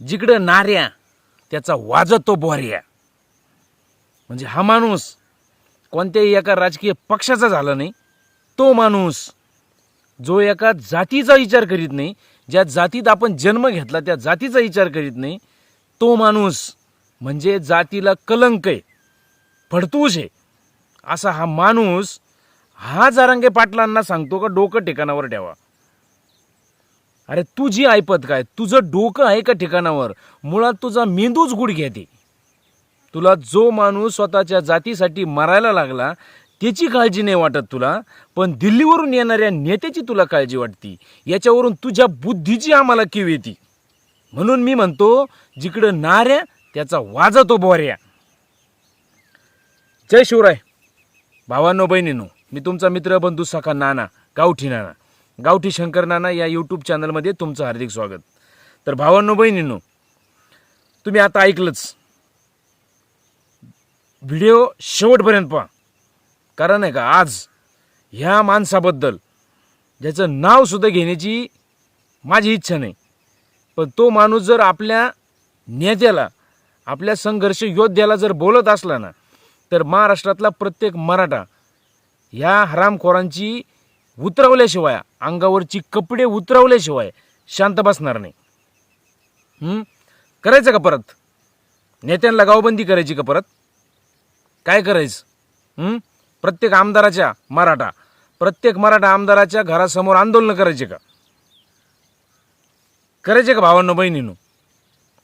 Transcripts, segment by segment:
जिकडं नाऱ्या त्याचा वाजतो बोऱ्या म्हणजे हा माणूस कोणत्याही एका राजकीय पक्षाचा झाला नाही तो माणूस जो एका जातीचा विचार करीत नाही ज्या जातीत आपण जन्म घेतला त्या जातीचा विचार करीत नाही तो माणूस म्हणजे जातीला कलंक आहे फडतूस आहे. असा हा माणूस हा जारांगे पाटलांना सांगतो का डोकं ठिकाणावर ठेवा. अरे तुझी ऐपत काय? तुझं डोकं आहे का ठिकाणावर? मुळात तुझा मेंदूच गुड घेते. तुला जो माणूस स्वतःच्या जातीसाठी मरायला लागला त्याची काळजी नाही वाटत तुला पण दिल्लीवरून येणाऱ्या नेत्याची तुला काळजी वाटती. याच्यावरून तुझ्या बुद्धीची आम्हाला किव येते. म्हणून मी म्हणतो जिकडं नाऱ्या त्याचा वाजतो बोऱ्या. जय शिवराय. भावांनो बहिणीनो मी तुमचा मित्र बंधू सखा नाना गावठी नाना. गावठी शंकर नाना या यूट्यूब चॅनलमध्ये तुमचं हार्दिक स्वागत. तर भावांनो बहिणींनो तुम्ही आता ऐकलंच. व्हिडिओ शेवटपर्यंत पहा. कारण आहे का आज ह्या माणसाबद्दल ज्याचं नावसुद्धा घेण्याची माझी इच्छा नाही. पण तो माणूस जर आपल्या नेत्याला आपल्या संघर्ष योद्ध्याला जर बोलत असला ना तर महाराष्ट्रातला प्रत्येक मराठा ह्या हरामखोरांची उतरवल्याशिवाय अंगावरची कपडे उतरवल्याशिवाय शांत बसणार नाही. करायचं का परत? नेत्यांना गावबंदी करायची का परत? काय करायचं? प्रत्येक आमदाराच्या मराठा प्रत्येक मराठा आमदाराच्या घरासमोर आंदोलन करायचे का? करायचे का भावांनो बहिणीनो?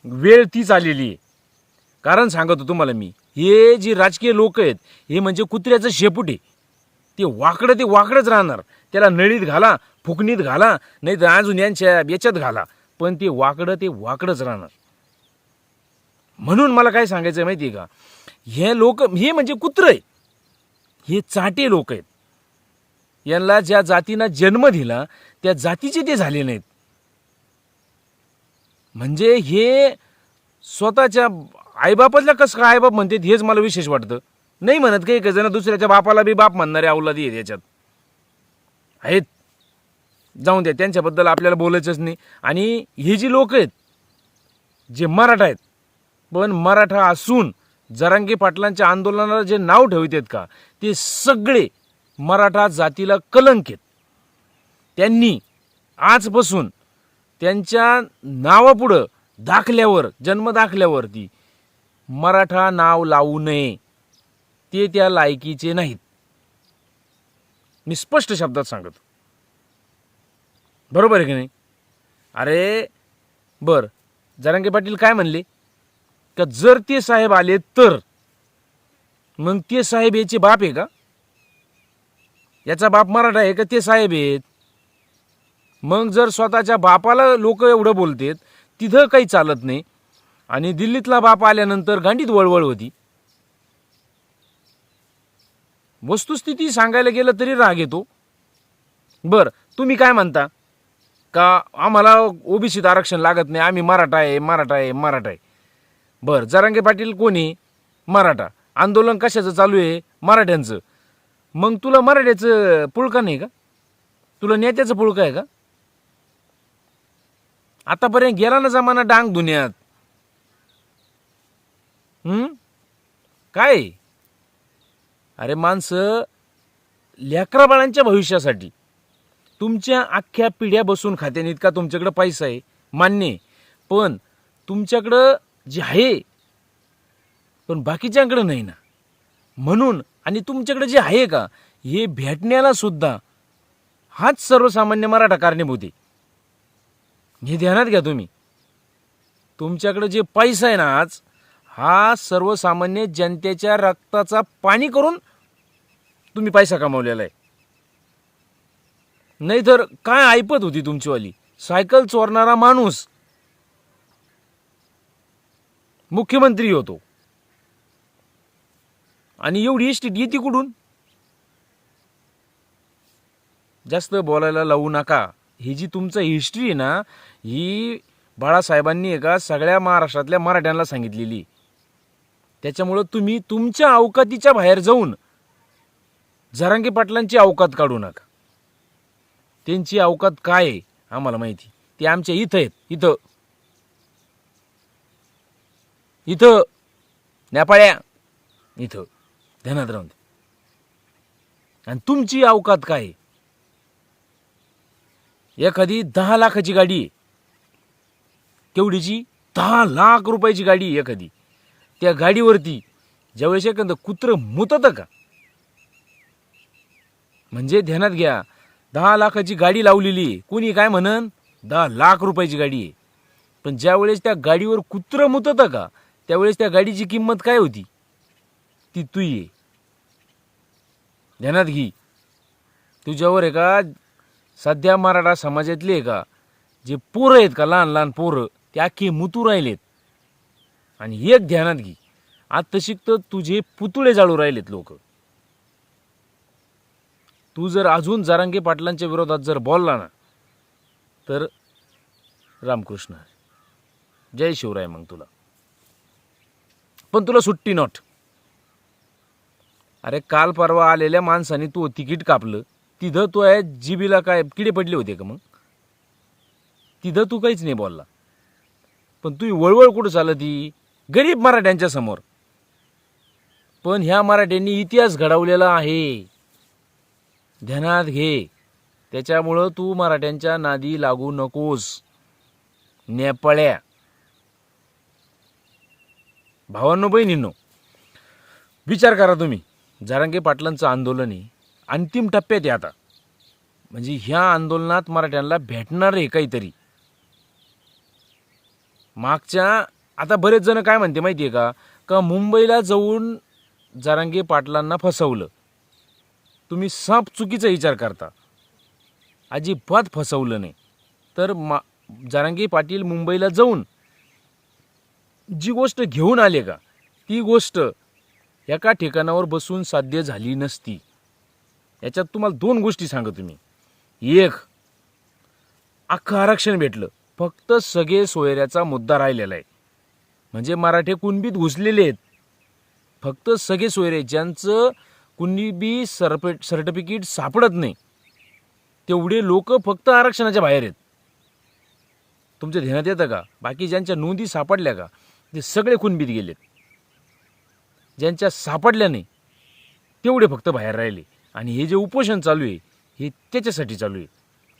वेळ तीच आलेली आहे. कारण सांगतो तुम्हाला मी हे जी राजकीय लोक आहेत हे म्हणजे कुत्र्याचं शेपूट आहे. ते वाकडं ते वाकडंच राहणार. त्याला नळीत घाला फुकणीत घाला नाही तर अजून यांच्या याच्यात घाला. पण ते वाकडं ते वाकडंच राहणार. म्हणून मला काय सांगायचं आहे माहिती आहे का? हे लोक हे म्हणजे कुत्र आहे हे चाटे लोक आहेत. यांना ज्या जातीनं जन्म दिला त्या जातीचे ते झाले नाहीत. म्हणजे हे स्वतःच्या आईबापातल्या कसं काय आईबाप म्हणतात हेच मला विशेष वाटतं. नाही म्हणत काही जण दुसऱ्याच्या बापाला बी बाप म्हणणारे अवलादी आहेत याच्यात? आहेत. जाऊन द्या त्यांच्याबद्दल आपल्याला बोलायचंच नाही. आणि हे जी लोक आहेत जे मराठा आहेत पण मराठा असून जरांगे पाटलांच्या आंदोलनाला जे नाव ठेवतात का ते सगळे मराठा जातीला कलंक आहेत. त्यांनी आजपासून त्यांच्या नावापुढं दाखल्यावर जन्म दाखल्यावरती मराठा नाव लावू नये. ते त्या लायकीचे नाहीत. मी स्पष्ट शब्दात सांगतो. बरोबर आहे की नाही? अरे बर. जरांगे पाटील काय म्हणले? का जर ते साहेब आले तर मग ते साहेब याचे बाप आहे का? याचा बाप मराठा आहे का? ते साहेब आहेत. मग जर स्वतःच्या बापाला लोक एवढं बोलतेत तिथं काही चालत नाही. आणि दिल्लीतला बाप आल्यानंतर गांडीत वळवळ होती. वस्तुस्थिती सांगायला गेलं तरी राग येतो. बर तुम्ही काय म्हणता? का आम्हाला ओबीसीत आरक्षण लागत नाही आम्ही मराठा आहे मराठा आहे मराठा आहे. बर जरांगे पाटील कोणी? मराठा. आंदोलन कशाचं चालू आहे? मराठ्यांचं. मग तुला मराठ्याचं पुळका नाही का? तुला नेत्याचं पुळका आहे का? आतापर्यंत गेला ना जमाना डांग दुनियात काय? अरे माणसं लेकरा बाळांच्या भविष्यासाठी. तुमच्या अख्ख्या पिढ्या बसून खात्याने इतका तुमच्याकडं पैसा आहे मान्य आहे. पण तुमच्याकडं जे आहे पण बाकीच्याकडं नाही ना. म्हणून आणि तुमच्याकडे जे आहे का हे भेटण्याला सुद्धा हाच सर्वसामान्य मराठा कारणीभूत आहे. हे ध्यानात घ्या तुम्ही. तुमच्याकडे जे पैसा आहे ना आज हा सर्वसामान्य जनतेच्या रक्ताचा पाणी करून तुम्ही पैसा कमावलेला आहे. नाही तर काय ऐपत होती तुमचीवाली? सायकल चोरणारा माणूस. मुख्यमंत्री होतो. आणि एवढी एसटी येते कुठून? जास्त बोलायला लावू नका. ही जी तुमचं हिस्ट्री आहे ना ही बाळासाहेबांनी एका सगळ्या महाराष्ट्रातल्या मराठ्यांना सांगितलेली. त्याच्यामुळं तुम्ही तुमच्या अवकातीच्या बाहेर जाऊन झरांगी पाटलांची अवकात काढू नका. त्यांची अवकात काय आहे आम्हाला माहिती. ते आमच्या इथं आहेत इथं. इथं. नेपाळ्या इथं. ध्यानात राहून आणि तुमची अवकात काय आहे? एखादी दहा लाखाची गाडी आहे. केवढीची? दहा लाख रुपयाची गाडी आहे एखादी. त्या गाडीवरती ज्यावेळेस एखादं कुत्रं मुततं का? म्हणजे ध्यानात घ्या दहा लाखाची गाडी लावलेली आहे. कोणी काय म्हणन? दहा लाख रुपयाची गाडी आहे. पण ज्यावेळेस त्या गाडीवर कुत्रं मुततं का त्यावेळेस त्या गाडीची किंमत काय होती? ती तू ये ध्यानात घे. तुझ्यावर आहे का सध्या मराठा समाजातले आहे का जे पोरं आहेत का लहान लहान पोरं ते अख्खे मुतू राहिलेत. आणि एक ध्यानात घे. आता शिकतं तुझे पुतळे जाळू राहिलेत लोक. तू जर अजून जारांगे पाटलांच्या विरोधात जर बोलला ना तर रामकृष्ण जय शिवराय मग तुला. पण तुला सुट्टी नॉट अरे काल परवा आलेल्या माणसाने तू तिकीट कापलं तिथं तो आहे जिबीला काय किडे पडले होते का मग? तिथं तू काहीच नाही बोलला. पण तू वळवळ कुठं चालत ती गरीब मराठ्यांच्या समोर. पण ह्या मराठ्यांनी इतिहास घडवलेला आहे. ध्यानात घे. त्याच्यामुळं तू मराठ्यांच्या नादी लागू नकोस. नेपाळ्या. भावांनो बहिणींनो विचार करा तुम्ही. जारांगे पाटलांचं आंदोलन आहे. अंतिम टप्प्यात आहे आता. म्हणजे ह्या आंदोलनात मराठ्यांना भेटणार आहे काहीतरी. मागच्या आता बरेच जण काय म्हणते माहिती आहे का? का मुंबईला जाऊन जारांगे पाटलांना फसवलं. तुम्ही साप चुकीचा विचार करता. अजिबात फसवलं नाही. तर मा जारांगे पाटील मुंबईला जाऊन जी गोष्ट घेऊन आले का? ती गोष्ट एका ठिकाणावर बसून साध्य झाली नसती. याच्यात तुम्हाला दोन गोष्टी सांगतो तुम्ही एक अख्खं आरक्षण भेटलं. फक्त सगळे सोयऱ्याचा मुद्दा राहिलेला आहे. म्हणजे मराठे कुणबीत घुसलेले आहेत. फक्त सगळे सोयरे ज्यांचं कुणबी सरपे सर्टिफिकेट सापडत नाही. तेवढे लोक फक्त आरक्षणाच्या बाहेर आहेत. तुमच्या ध्यानात येतं का? बाकी ज्यांच्या नोंदी सापडल्या का? ते सगळे कुणबीत गेलेत. ज्यांच्या सापडल्या नाही तेवढे फक्त बाहेर राहिले. आणि हे जे उपोषण चालू आहे हे त्याच्यासाठी चालू आहे.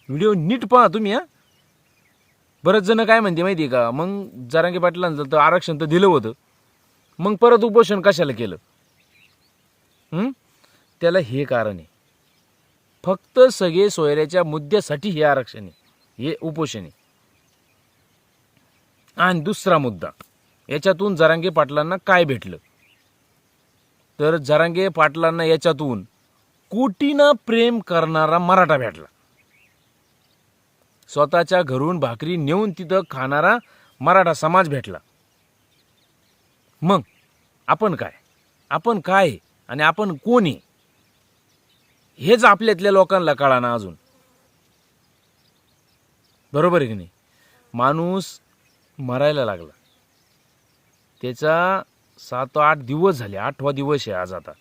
व्हिडिओ नीट पहा तुम्ही हा. बरेच जण काय म्हणते माहिती आहे का मग जरांगे पाटलांचं तर आरक्षण तर दिलं होतं. मग परत उपोषण कशाला केलं? हं? त्याला हे कारण आहे. फक्त सगळे सोयऱ्याच्या मुद्द्यासाठी हे आरक्षण आहे. हे उपोषण आहे. आणि दुसरा मुद्दा याच्यातून जरांगे पाटलांना काय भेटलं? तर जरांगे पाटलांना याच्यातून कोटीनं प्रेम करणारा मराठा भेटला. स्वतःच्या घरून भाकरी नेऊन तिथं खाणारा मराठा समाज भेटला. मग आपण काय? आपण काय? आहे? आणि आपण कोण? आहे हेच आपल्यातल्या लोकांना कळाना अजून. बरोबर आहे की नाही? माणूस मरायला लागला. त्याचा सात आठ दिवस झाले. आठवा दिवस आहे आज आता.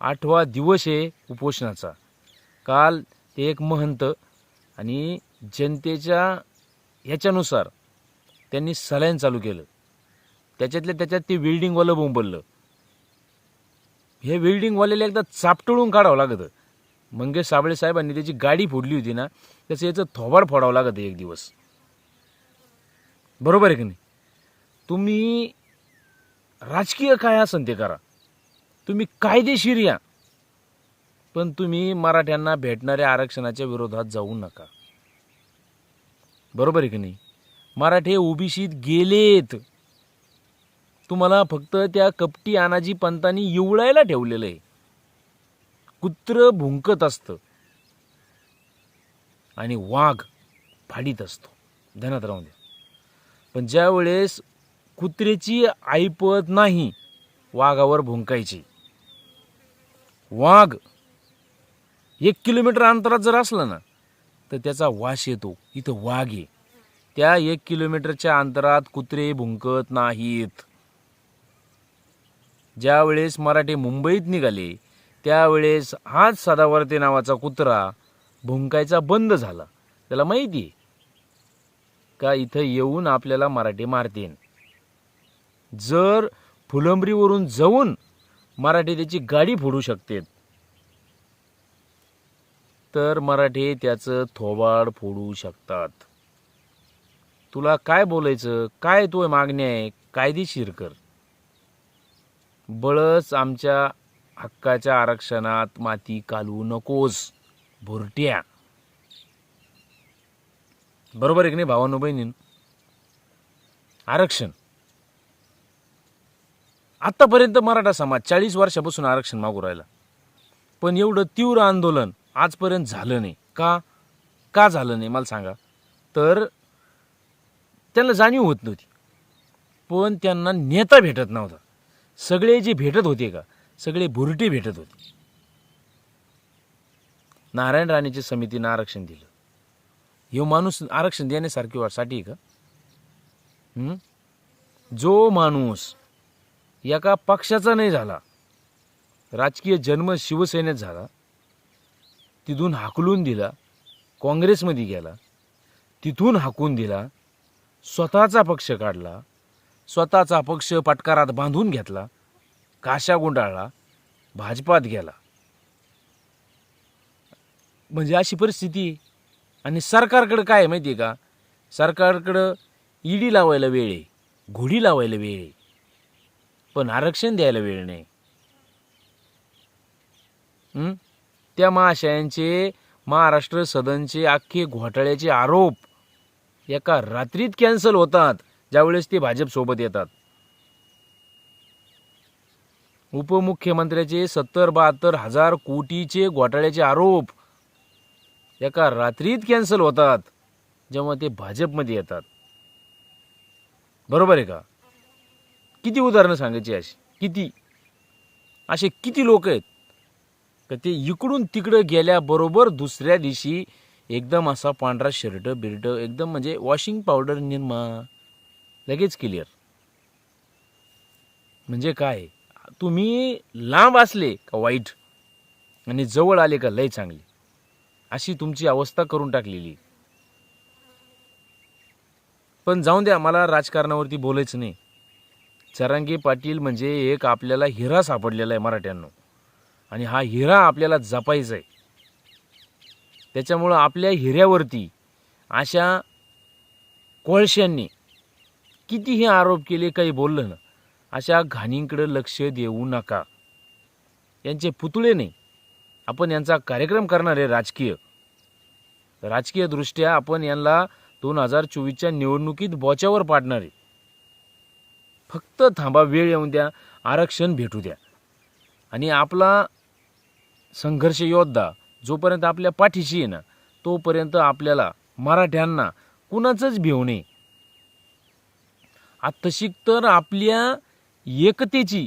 आठवा दिवस आहे उपोषणाचा. काल ते एक महंत आणि जनतेच्या ह्याच्यानुसार त्यांनी सलाईन चालू केलं. त्याच्यातल्या त्याच्यात ते वेल्डिंगवालं बोंबललं. हे वेल्डिंगवाल्याला एकदा चापटळून काढावं लागतं. मंगेश साबळे साहेबांनी त्याची गाडी फोडली होती ना त्याचं याचं थोबाड फोडावं लागतं एक दिवस. बरोबर आहे की नाही? तुम्ही राजकीय काय असन ते करा. तुम्ही कायदेशीर या. पण तुम्ही मराठ्यांना भेटणाऱ्या आरक्षणाच्या विरोधात जाऊ नका. बरोबर आहे की नाही? मराठे ओबीसीत गेलेत. तुम्हाला फक्त त्या कपटी अनाजी पंतांनी येवळायला ठेवलेलं आहे. कुत्र भुंकत असतं. आणि वाघ फाडीत असतो. ध्यानात राहून द्या. पण ज्या वेळेस कुत्र्याची ऐपत नाही वाघावर भुंकायची. वाघ एक किलोमीटर अंतरात जर असलं ना तर त्याचा वास येतो. इथं वाघ आहे. त्या एक किलोमीटरच्या अंतरात कुत्रे भुंकत नाहीत. ज्या वेळेस मराठे मुंबईत निघाले त्यावेळेस हाच सदावर्ते नावाचा कुत्रा भुंकायचा बंद झाला. त्याला माहिती आहे का इथं येऊन आपल्याला मराठी मारतील जर फुलंबरीवरून जाऊन मराठी त्याची गाडी फोडू शकतात तर मराठी त्याचं थोबाड फोडू शकतात. तुला काय बोलायचं? काय तो मागणी आहे? कायदेशीर कर. बळच आमच्या हक्काच्या आरक्षणात माती कालू नकोस भुरट्या. बरोबर आहे की नाही भावानो बहिणी आरक्षण. आतापर्यंत मराठा समाज चाळीस वर्षापासून आरक्षण मागू राहिला. पण एवढं तीव्र आंदोलन आजपर्यंत झालं नाही. का? का झालं नाही? मला सांगा. तर त्यांना जाणीव होत नव्हती. पण त्यांना नेता भेटत नव्हता. सगळे जे भेटत होते का? सगळे बुरटे भेटत होते. नारायण राणेच्या समितीनं आरक्षण दिलं. ह्यो माणूस आरक्षण देण्यासारखी वाटसाठी आहे का? हं? जो माणूस एका पक्षाचा नाही झाला राजकीय जन्म शिवसेनेत झाला तिथून हाकलून दिला काँग्रेसमध्ये गेला. तिथून हाकून दिला स्वतःचा पक्ष काढला स्वतःचा पक्ष पटकारात बांधून घेतला काशा गुंडाळला भाजपात गेला. म्हणजे अशी परिस्थिती आणि सरकारकडं काय माहिती आहे का? सरकारकडं ईडी लावायला वेळ आहे घोडी लावायला वेळ आहे. पण आरक्षण द्यायला वेळ नाही. त्या महाशयांचे महाराष्ट्र सदनचे अख्खे घोटाळ्याचे आरोप एका रात्रीत कॅन्सल होतात ज्यावेळेस ते भाजपसोबत येतात. उपमुख्यमंत्र्याचे सत्तर बहात्तर हजार कोटीचे घोटाळ्याचे आरोप एका रात्रीत कॅन्सल होतात जेव्हा ते भाजपमध्ये येतात. बरोबर आहे का? किती उदाहरणं सांगायची अशी? किती? असे किती लोक आहेत? का ते इकडून तिकडं गेल्याबरोबर दुसऱ्या दिवशी एकदम असा पांढरा शर्ट बिर्ट एकदम म्हणजे वॉशिंग पावडर निर्मा लगेच क्लिअर. म्हणजे काय? तुम्ही लांब असले का वाईट? आणि जवळ आले का लय चांगली? अशी तुमची अवस्था करून टाकलेली. पण जाऊन द्या मला राजकारणावरती बोलायचं नाही. चरांगी पाटील म्हणजे एक आपल्याला हिरा सापडलेला आहे मराठ्यांना. आणि हा हिरा आपल्याला जपायचा आहे त्याच्यामुळं आपल्या हिऱ्यावरती अशा कोळश्यांनी कितीही आरोप केले काही बोललं ना अशा घाणींकडं लक्ष देऊ नका. यांचे पुतळे नाही. आपण यांचा कार्यक्रम करणार आहे राजकीय. राजकीयदृष्ट्या आपण यांना दोन हजार चोवीसच्या निवडणुकीत बोच्यावर पाडणार आहे. फक्त थांबा वेळ येऊन द्या आरक्षण भेटू द्या. आणि आपला संघर्ष योद्धा जोपर्यंत आपल्या पाठीशी आहे ना तोपर्यंत आपल्याला मराठ्यांना कुणाचंच भिव नये. आत्ताशिक तर आपल्या एकतेची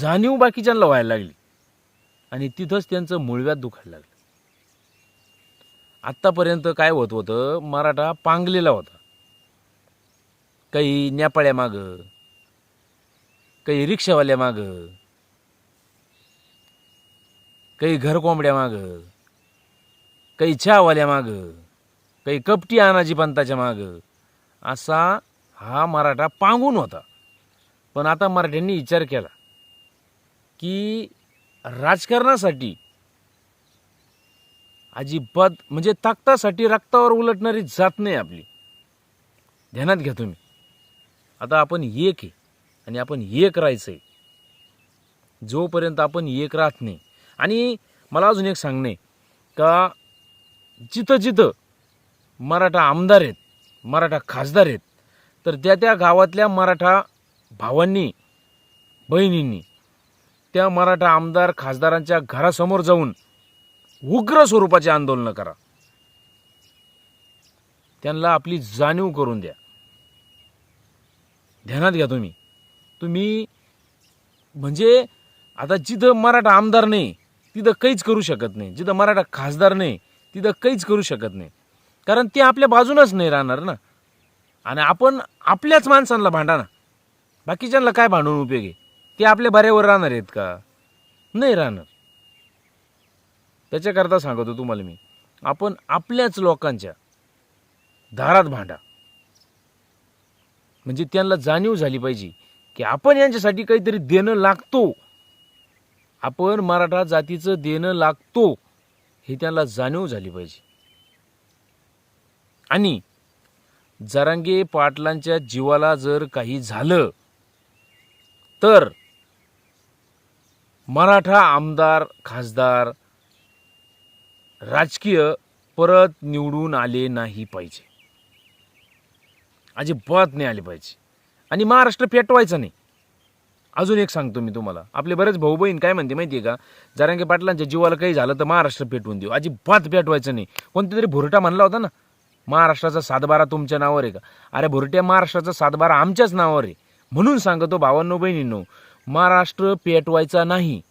जाणीव बाकीच्यांना व्हायला लागली. आणि तिथंच त्यांचं मुळव्यात दुखायला लागलं. आत्तापर्यंत काय होत होतं? मराठा पांगलेला होता. काही न्यापाळ्या मागं काही रिक्षावाल्या मागं काही घरकोंबड्या माग काही चहावाल्या माग काही कपटी आनाजी पंताच्या माग. असा हा मराठा पांगून होता. पण आता मराठ्यांनी विचार केला की राजकारणासाठी अजिबात म्हणजे ताकतासाठी रक्तावर उलटणारी जात नाही आपली. ध्यानात घ्या तुम्ही. आता आपण एक आहे आणि आपण एक राहायचं आहे जोपर्यंत आपण एक राहत नाही आणि मला अजून एक सांगणे का जिथं जिथं मराठा आमदार आहेत मराठा खासदार आहेत तर त्या त्या गावातल्या मराठा भावांनी बहिणींनी त्या मराठा आमदार खासदारांच्या घरासमोर जाऊन उग्र स्वरूपाचे आंदोलनं करा. त्यांना आपली जाणीव करून द्या. ध्यानात घ्या तुम्ही. तुम्ही म्हणजे आता जिथं मराठा आमदार नाही तिथं काहीच करू शकत नाही. जिथं मराठा खासदार नाही तिथं काहीच करू शकत नाही. कारण ते आपल्या बाजूनच नाही राहणार ना. आणि आपण आपल्याच माणसांना भांडा ना. बाकीच्यांना काय भांडून उपयोग आहे? ते आपल्या बऱ्यावर राहणार आहेत का? नाही राहणार. त्याच्याकरता सांगतो तुम्हाला मी. आपण आपल्याच लोकांच्या दारात भांडा. म्हणजे त्यांना जाणीव झाली पाहिजे की आपण यांच्यासाठी काहीतरी देणं लागतो. आपण मराठा जातीचं देणं लागतो हे त्यांना जाणीव झाली पाहिजे. आणि जरांगे पाटलांच्या जीवाला जर काही झालं तर मराठा आमदार खासदार राजकीय परत निवडून आले नाही पाहिजे. अजिबात नाही आले पाहिजे. आणि महाराष्ट्र पेटवायचा नाही. अजून एक सांगतो मी तुम्हाला. आपले बरेच भाऊ बहीण काय म्हणते माहिती आहे का? जरांगे पाटलांच्या जीवाला काही झालं तर महाराष्ट्र पेटवून देऊ. अजिबात पेटवायचं नाही. कोणती तरी भुरटा म्हणला होता ना? महाराष्ट्राचा सातबारा तुमच्या नावावर आहे का? अरे भुरट्या महाराष्ट्राचा सातबारा आमच्याच नावावर आहे. म्हणून सांगतो भावांनो बहिणींनो महाराष्ट्र पेटवायचा नाही.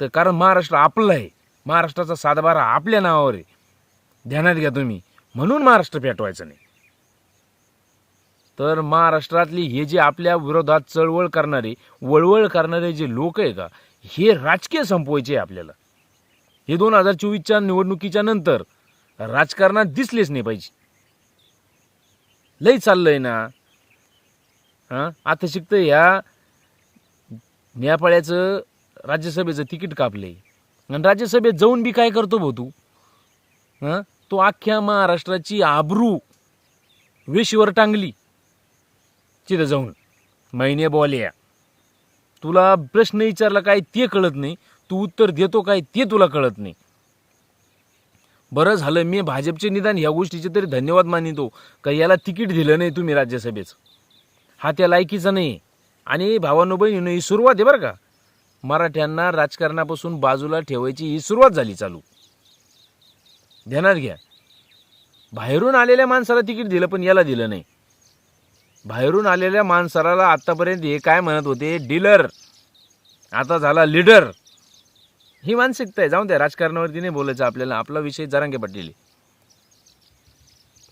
तर कारण महाराष्ट्र आपलं आहे. महाराष्ट्राचा सातबारा आपल्या नावावर आहे. ध्यानात घ्या तुम्ही. म्हणून महाराष्ट्र पेटवायचं नाही. तर महाराष्ट्रातली हे जे आपल्या विरोधात चळवळ करणारे वळवळ करणारे जे लोक आहे का हे राजकीय संपवायचे आहे आपल्याला. हे दोन हजार चोवीसच्या निवडणुकीच्या नंतर राजकारणात दिसलेच नाही पाहिजे. लई चाललंय ना. हां? आता शिकतं ह्या न्यापाळ्याचं राज्यसभेचं तिकीट कापले आणि राज्यसभेत जाऊन बी काय करतो भाऊ तू? हां? तो अख्ख्या महाराष्ट्राची आबरू वेशीवर टांगली. तिथं जाऊन. महिने बोल्या तुला प्रश्न विचारला काय ते कळत नाही. तू उत्तर देतो काय ते तुला कळत नाही. बरं झालं मी भाजपचे निदान ह्या गोष्टीचे तरी धन्यवाद मानितो. का याला तिकीट दिलं नाही तुम्ही राज्यसभेचं. हा त्या लायकीचा नाही. आणि भावानो बहिणीनं ही सुरुवात आहे बरं का. मराठ्यांना राजकारणापासून बाजूला ठेवायची ही सुरुवात झाली चालू. ध्यानात घ्या. बाहेरून आलेल्या माणसाला तिकीट दिलं पण याला दिलं नाही. बाहेरून आलेल्या माणसाला आत्तापर्यंत हे काय म्हणत होते? डीलर. आता झाला लीडर. ही मानसिकता आहे. जाऊन द्या राजकारणावरती नाही बोलायचं आपल्याला. आपला विषय जरांगे पाटील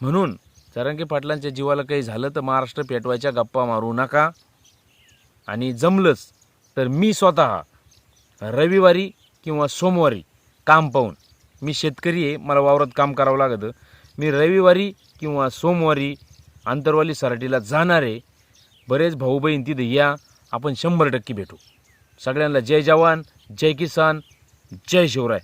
म्हणून जरांगे पाटलांच्या जीवाला काही झालं तर महाराष्ट्र पेटवायच्या गप्पा मारू नका. आणि जमलंच तर मी स्वतः रविवारी किंवा सोमवारी काम पाहून मी शेतकरी आहे मला वावरात काम करावं लागतं. मी रविवारी किंवा सोमवारी आंतरवाली सराटीला जाणारे बरेच भाऊ बहीण तिथे या. आपण शंभर टक्के भेटू. सगळ्यांना जय जवान जय किसान जय शिवराय.